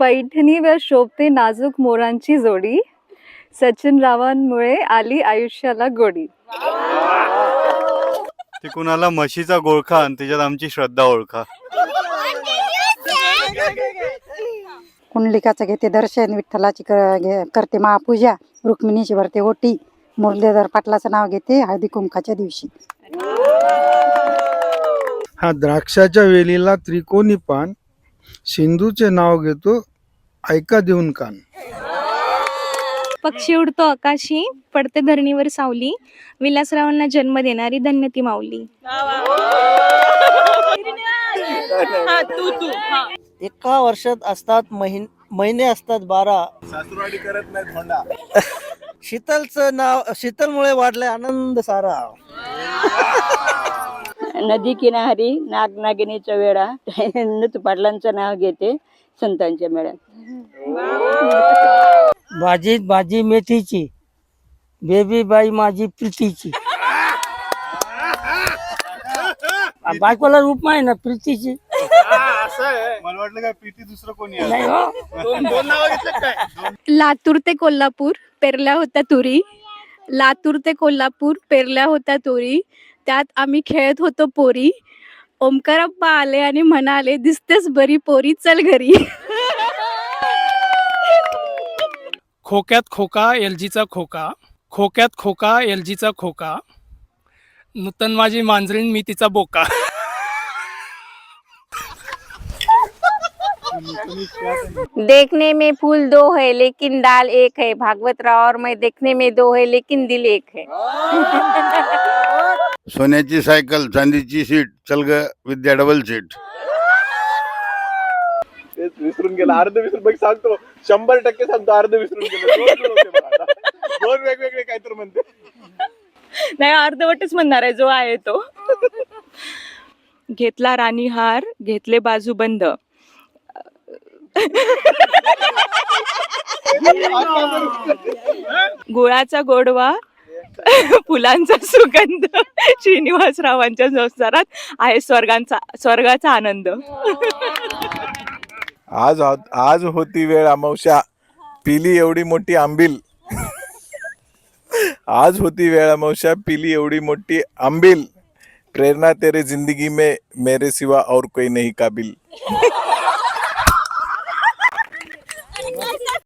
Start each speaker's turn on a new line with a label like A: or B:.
A: पैठणीवर शोभते नाजूक मोरांची जोडी. सचिन रावांमुळे आली आयुष्याला गोडी.
B: ते कुणाला म्हशीचा गोळखा आणि त्याच्यात आमची श्रद्धा ओळखा.
C: कुंडलिकाचं घेते दर्शन विठ्ठलाची क- घे- करते महापूजा रुक्मिणीची भरते ओटी मुरलीधर पाटलाचं नाव घेते हळदी कुंकाच्या दिवशी.
D: हा द्राक्षाच्या वेलीला त्रिकोणी पान सिंधूचे नाव घेतो ऐका देऊन कान.
E: पक्षी उडतो आकाशी पडते धरणीवर सावली. विलासरावांना जन्म देणारी धन्य ती माऊली
F: एका वर्षात असतात महिन महिने असतात बारा. शीतलचं नाव शीतलमुळे वाढलाय आनंद सारा.
G: नदी किनारी नाग नागिनीच्या वेळा नृत्य पाटलांचं नाव घेते संतांच्या मेळ्यात.
H: भाजीत भाजी मेथीची. बेबी बाई माझी प्रीतीची. बायकोला उपमा आहे ना प्रीतीची?
B: मला वाटलं काय प्रीती दुसरं कोणी
H: नाही हो?
E: लातूर ते कोल्हापूर पेरल्या होत्या तुरी. लातूर ते कोल्हापूर पेरल्या होत्या तुरी. त्यात आम्ही खेळत होतो पोरी. ओमकारप्पा आले आणि म्हणाले दिसतेस बरी पोरी चल घरी.
I: खोक्यात खोका एल जीचा खोका. खोक्यात खोका एल जीचा खोका. नूतन माझी मांजरीण मी तिचा बोका.
G: देखने में फूल दो है लेकिन डाल एक है। भागवत राव और मैं देखने में दो है लेकिन दिल एक है।
J: सोन्याची सायकल चांदीची सीट चल ग विद्या डबल सीट
K: तेच विसरून गेला. अर्ध विसरून बघ सांगतो. शंभर टक्के सांगतो अर्ध विसरून गेलो. दोन दोन होते मला आता. दोन वेगवेगळे काहीतरी म्हणते.
A: नाही अर्धवटच म्हणणार आहे जो आहे तो. घेतला राणी हार घेतले बाजू बंद. गुळाचा गोडवा फुलांचा सुगंध श्रीनिवासरावांच्या संसारात आहे स्वर्गांचा स्वर्गाचा आनंद.
K: आज आज होती वेळ अमावश्या पिली एवढी मोठी आंबील. आज होती वेळ अमावश्या पिली एवढी मोठी आंबील. प्रेरणा तेरे जिंदगी में मेरे सिवा और कोई नहीं काबिल.